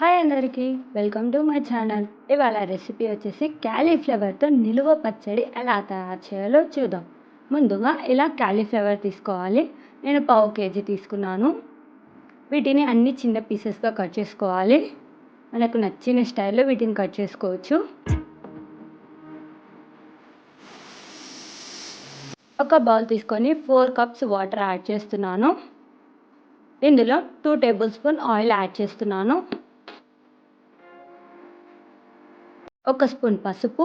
Hi అందరికీ welcome to my channel. ఇవాళ recipe వచ్చేసి క్యాలీఫ్లవర్తో నిలువ పచ్చడి ఎలా తయారు చేయాలో చూద్దాం. ముందుగా ఇలా క్యాలీఫ్లవర్ తీసుకోవాలి. నేను పావు కేజీ తీసుకున్నాను. వీటిని అన్ని చిన్న పీసెస్గా కట్ చేసుకోవాలి. మనకు నచ్చిన స్టైల్లో వీటిని కట్ చేసుకోవచ్చు. ఒక బౌల్ తీసుకొని ఫోర్ కప్స్ వాటర్ యాడ్ చేస్తున్నాను. ఇందులో two tablespoon oil add చేస్తున్నాను. ఒక స్పూన్ పసుపు.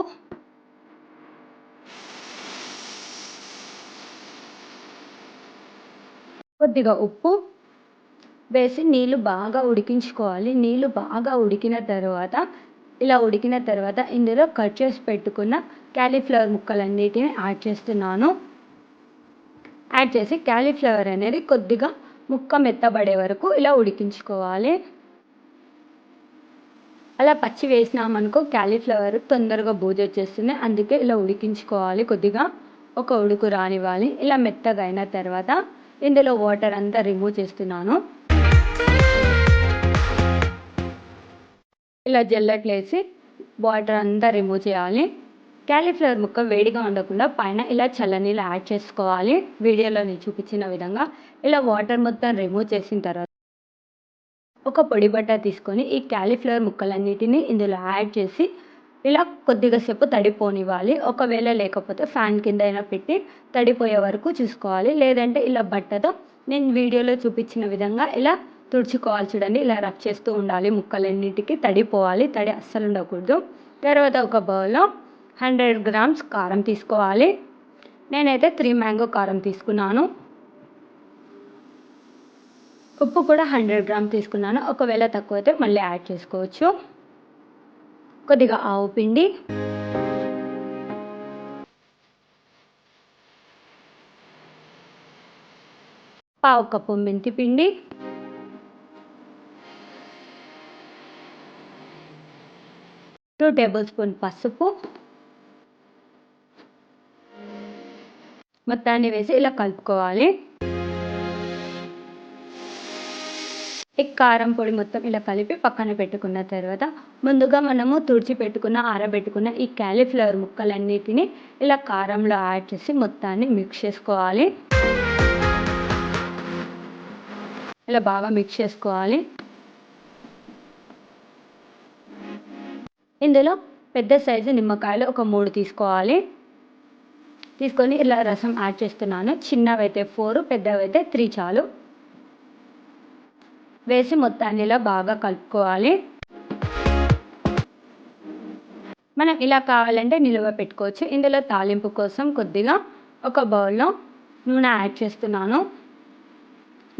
కొద్దిగా ఉప్పు వేసి నీళ్ళు బాగా ఉడికించుకోవాలి. నీళ్ళు బాగా ఉడికిన తర్వాత ఇలా ఉడికిన తర్వాత ఇందులో కట్ చేసి పెట్టుకున్న క్యాలీఫ్లవర్ ముక్కలన్నిటిని యాడ్ చేస్తున్నాను. యాడ్ చేసి క్యాలీఫ్లవర్ అనేది కొద్దిగా ముక్క మెత్తబడే వరకు ఇలా ఉడికించుకోవాలి. అలా పచ్చి వేసినామనుకో క్యాలీఫ్లవర్ తొందరగా బూజు వచ్చేస్తుంది. అందుకే ఇలా ఉడికించుకోవాలి. కొద్దిగా ఒక ఉడుకు రానివ్వాలి. ఇలా మెత్తగా అయిన తర్వాత ఇందులో వాటర్ అంతా రిమూవ్ చేస్తున్నాను. ఇలా జల్లట్లేసి వాటర్ అంతా రిమూవ్ చేయాలి. క్యాలీఫ్లవర్ ముక్క వేడిగా ఉండకుండా పైన ఇలా చల్లనీళ్ళు యాడ్ చేసుకోవాలి. వీడియోలో నేను చూపించిన విధంగా ఇలా వాటర్ మొత్తం రిమూవ్ చేసిన తర్వాత ఒక పొడి బట్ట తీసుకొని ఈ క్యాలీఫ్లవర్ ముక్కలన్నిటిని ఇందులో యాడ్ చేసి ఇలా కొద్దిగా సేపు తడిపోనివ్వాలి. ఒకవేళ లేకపోతే ఫ్యాన్ కింద అయినా పెట్టి తడిపోయే వరకు చూసుకోవాలి. లేదంటే ఇలా బట్టతో నేను వీడియోలో చూపించిన విధంగా ఇలా తుడుచుకోవాలి చూడండి. ఇలా రబ్ చేస్తూ ఉండాలి ముక్కలన్నిటికీ. తడిపోవాలి. తడి అస్సలు ఉండకూడదు. తర్వాత ఒక బౌల్లో హండ్రెడ్ గ్రామ్స్ కారం తీసుకోవాలి. నేనైతే త్రీ మ్యాంగో కారం తీసుకున్నాను. ఉప్పు కూడా హండ్రెడ్ గ్రామ్ తీసుకున్నాను. ఒకవేళ తక్కువ అయితే మళ్ళీ యాడ్ చేసుకోవచ్చు. కొద్దిగా ఆవు పిండి. పావు కప్పు మెంతి పిండి. టూ టేబుల్ స్పూన్ పసుపు. మొత్తాన్ని వేసి ఇలా కలుపుకోవాలి. ఈ కారం పొడి మొత్తం ఇలా కలిపి పక్కన పెట్టుకున్న తర్వాత ముందుగా మనము తుడిచి పెట్టుకున్న ఆరబెట్టుకున్న ఈ క్యాలీఫ్లవర్ ముక్కలన్నిటిని ఇలా కారంలో యాడ్ చేసి మొత్తాన్ని మిక్స్ చేసుకోవాలి. ఇలా బాగా మిక్స్ చేసుకోవాలి. ఇందులో పెద్ద సైజు నిమ్మకాయలు ఒక మూడు తీసుకోవాలి. తీసుకొని ఇలా రసం యాడ్ చేస్తున్నాను. చిన్నవైతే ఫోర్ పెద్దవైతే త్రీ చాలు. వేసి మొత్తాన్ని ఇలా బాగా కలుపుకోవాలి. మనం ఇలా కావాలంటే నిలువ పెట్టుకోవచ్చు. ఇందులో తాలింపు కోసం కొద్దిగా ఒక బౌల్లో నూనె యాడ్ చేస్తున్నాను.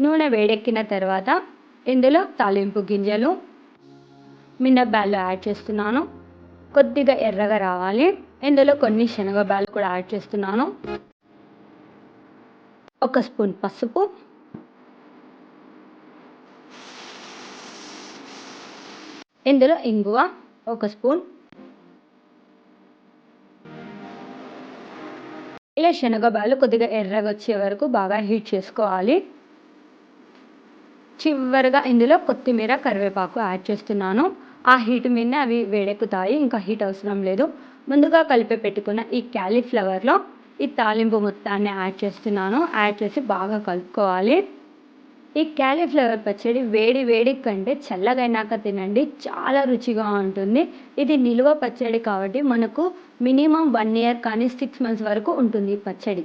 నూనె వేడెక్కిన తర్వాత ఇందులో తాలింపు గింజలు మినబ్బాలు యాడ్ చేస్తున్నాను. కొద్దిగా ఎర్రగా రావాలి. ఇందులో కొన్ని శనగబాలు కూడా యాడ్ చేస్తున్నాను. ఒక స్పూన్ పసుపు ఇందులో ఇంగువ ఒక స్పూన్. ఇలా శనగబాలు కొద్దిగా ఎర్రగా వచ్చే వరకు బాగా హీట్ చేసుకోవాలి. చివరిగా ఇందులో కొత్తిమీర కరివేపాకు యాడ్ చేస్తున్నాను. ఆ హీట్ మీదనే అవి వేడెక్కుతాయి ఇంకా హీట్ అవసరం లేదు. ముందుగా కలిపి పెట్టుకున్న ఈ క్యాలీఫ్లవర్లో ఈ తాలింపు మొత్తాన్ని యాడ్ చేస్తున్నాను. యాడ్ చేసి బాగా కలుపుకోవాలి. ఈ క్యాలీఫ్లవర్ పచ్చడి వేడి వేడి కంటే చల్లగైనాక తినండి. చాలా రుచిగా ఉంటుంది. ఇది నిలువ పచ్చడి కాబట్టి మనకు మినిమం వన్ ఇయర్ కానీ సిక్స్ మంత్స్ వరకు ఉంటుంది ఈ పచ్చడి.